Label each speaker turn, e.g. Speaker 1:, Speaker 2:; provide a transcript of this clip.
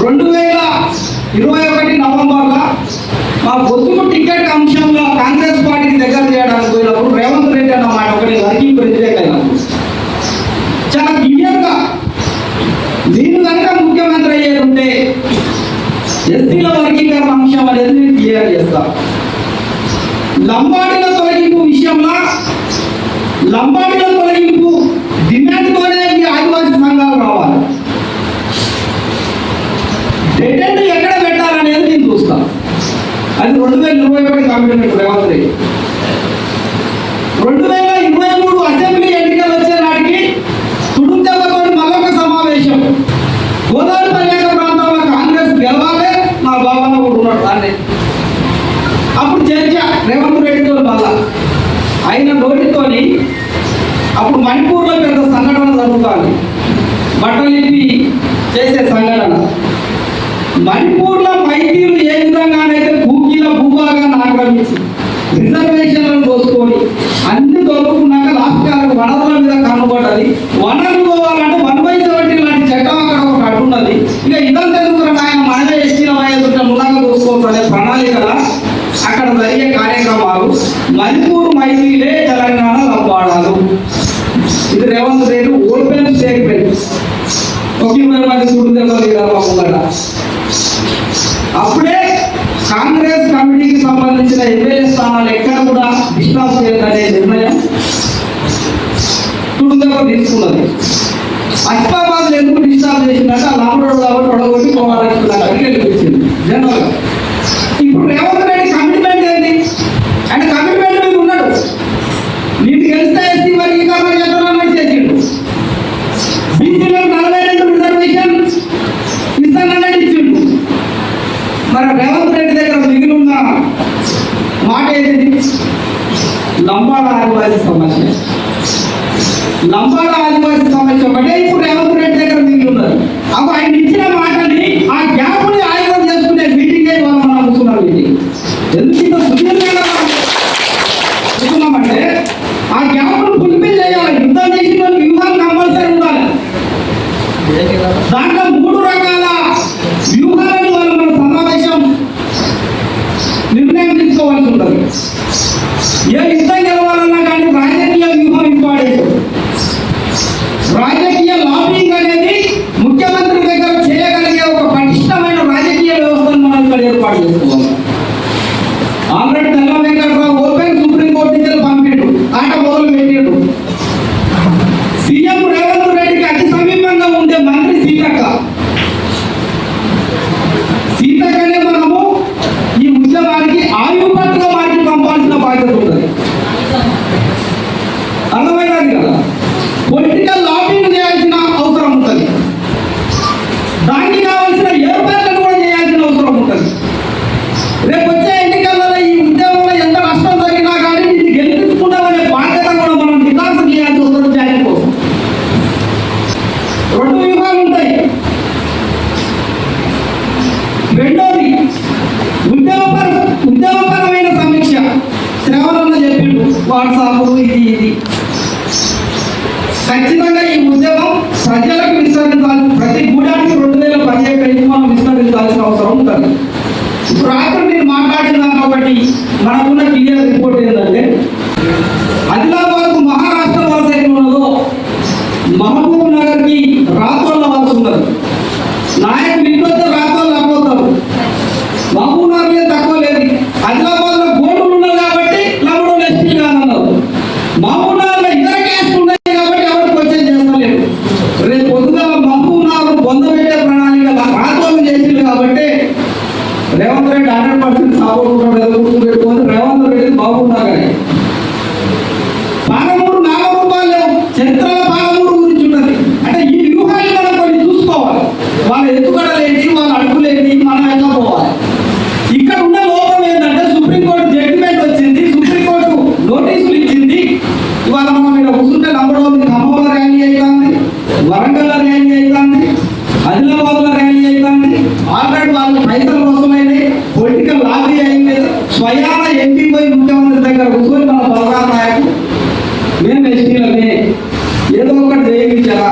Speaker 1: రెండు వేల ఇరవై ఒకటి నవంబర్లో మా పొద్దు టికెట్ అంశంలో కాంగ్రెస్ పార్టీకి దగ్గర చేయడానికి పోయినప్పుడు రేవంత్ రెడ్డి అన్న మాట ఒకటి వర్కింగ్ వ్యతిరేక అయినప్పుడు చాలా క్లియర్గా దీని కనుక ముఖ్యమంత్రి అయ్యేది ఉంటే ఎస్సీల వర్గీకరణ అంశం అనేది నేను క్లియర్ చేస్తా. లంబాడీల తొలగింపు విషయంలో లంబాడీల తొలగింపు డిమాండ్తోనే ఈ ఆదివాసీ సంఘాలు రావాలి డెటెంట్ ఎక్కడ పెట్టాలనేది నేను చూస్తా అది రెండు వేల ఇరవై ఒకటి కమిట్మెంట్ రేవంత్ రెడ్డి రెండు వేల ఇరవై మూడు అసెంబ్లీ ఎన్నికలు వచ్చే నాటికి తుడుందెబ్బతో మరొక సమావేశం గోదావరి పర్యాటక ప్రాంతంలో కాంగ్రెస్ గెలవాలి నా భావన కూడా ఉన్నాడు దాన్ని అప్పుడు చర్చ రేవంత్ రెడ్డితో వల్ల ఆయన నోటితోని అప్పుడు మణిపూర్లో పెద్ద సంఘటన జరుగుతుంది. బట్టలు ఇప్పి చేసే సంఘటన. మణిపూర్లో మైతీలు ఏ విధంగానైతే భూకీల భూభాగాన్ని ఆక్రమించి రిజర్వేషన్లను దోసుకొని అన్ని దొరుకున్నాక రాష్ట్రాలకు వనరుల మీద కనబడాలి వనరులు పోవాలంటే వన్ బై సెవెంటీ లాంటి చట్టం అక్కడ ఒకటి అడ్డున్నది. ఇక ఇదంతా మణిపూర్ మైసీలే తెలంగాణ లంబాడాలు ఇది రేవంత్ రెడ్డి ఓపెన్ స్టేట్మెంట్. ఒకే మంది చూడదగ్గర అప్పుడే కాంగ్రెస్ కమిటీకి సంబంధించిన ఎమ్మెల్యే స్థానాలు ఎక్కడ కూడా డిస్టాప్ చేయాలనే నిర్ణయం తుడుదల తీసుకున్నది. అస్పాబాద్ ఎందుకు డిస్టర్బ్ చేసిందంటే ఆ లాంబడోడు కాబట్టి తొడగొట్టి పోవాలనుకున్న అక్కడికి వెళ్ళిపించింది జనరల్గా ఇప్పుడు రేవంత్ రెడ్డి కమిట్మెంట్ ఏంటి అంటే కమిట్మెంట్ మీద ఉన్నాడు నీకు గెలిస్తే ఎస్సీ వర్గీకరణ చేస్తానని చేసిండు బీసీలకు నలభై రెండు రిజర్వేషన్ ఇస్తానని ఇచ్చిండు మరి రేవంత్ రెడ్డి దగ్గర మిగిలి ఉన్న మాట ఏంటి లంబాడ ఆదివాసీ సమస్య లంబాడ ఆదివాసీ సమస్య ఒకటే ఇప్పుడు రేవంత్ రెడ్డి దగ్గర మిగిలి ఉన్నది. అప్పుడు ఆయన ఇచ్చిన మాటని ఆ గ్యాప్ని ఆయుధం చేసుకునే మీటింగ్ ఇవాళ మనం అనుకున్నారు మీటింగ్ ఎందుకు అర్థమైనది కదా. పొలిటికల్ లాబింగ్ చేయాల్సిన అవసరం ఉంటుంది. దానికి కావాల్సిన ఏర్పాట్లను కూడా చేయాల్సిన అవసరం ఉంటుంది. రేపు వచ్చే ఎన్నికలలో ఈ ఉద్యమంలో ఎంత నష్టం జరిగినా కానీ ఇది గెలిపించుకుంటామనే బాధ్యత కూడా మనం వికాసం చేయాల్సి వస్తుంది జాయిన్ కోసం. రెండు వ్యూహాలు ఉంటాయి. రెండోది ఉద్యమపర ఉద్యమపరమైన సమీక్ష. శ్రవణన్న చెప్పిండు వాట్సాప్ ఇది ఇది. ఖచ్చితంగా ఈ ఉద్యమం ప్రజలకు విస్తరించాలి. ప్రతి గూడానికి రెండు వేల పదిహేడు మనం విస్తరించాల్సిన అవసరం ఉంటుంది. ఇప్పుడు రాత్రి నేను మాట్లాడిన కాబట్టి మనకున్న క్లియర్ రిపోర్ట్ ఏంటంటే ఆదిలాబాద్ ఎత్తుగడలేంటి వాళ్ళ అడుగులేంటి మనం ఎలా పోవాలి. ఇక్కడ ఉన్న లోపం ఏంటంటే సుప్రీంకోర్టు జడ్జిమెంట్ వచ్చింది సుప్రీంకోర్టు నోటీసులు ఇచ్చింది. ఇవాళ మనం ఇక్కడ కూర్చుంటే నమ్మడం ఖమ్మంలో ర్యాలీ అవుతుంది వరంగల్లో ర్యాలీ అవుతుంది ఆదిలాబాద్లో ర్యాలీ అవుతుంది ఆల్రెడీ వాళ్ళు పైసల కోసమైంది పొలిటికల్ లాబీ అయింది స్వయాన ఎంపీ పోయి ముఖ్యమంత్రి దగ్గర కూర్చొని మన బలరాం నాయకు మేము ఎస్టీలమే ఏదో ఒకటి జయించారా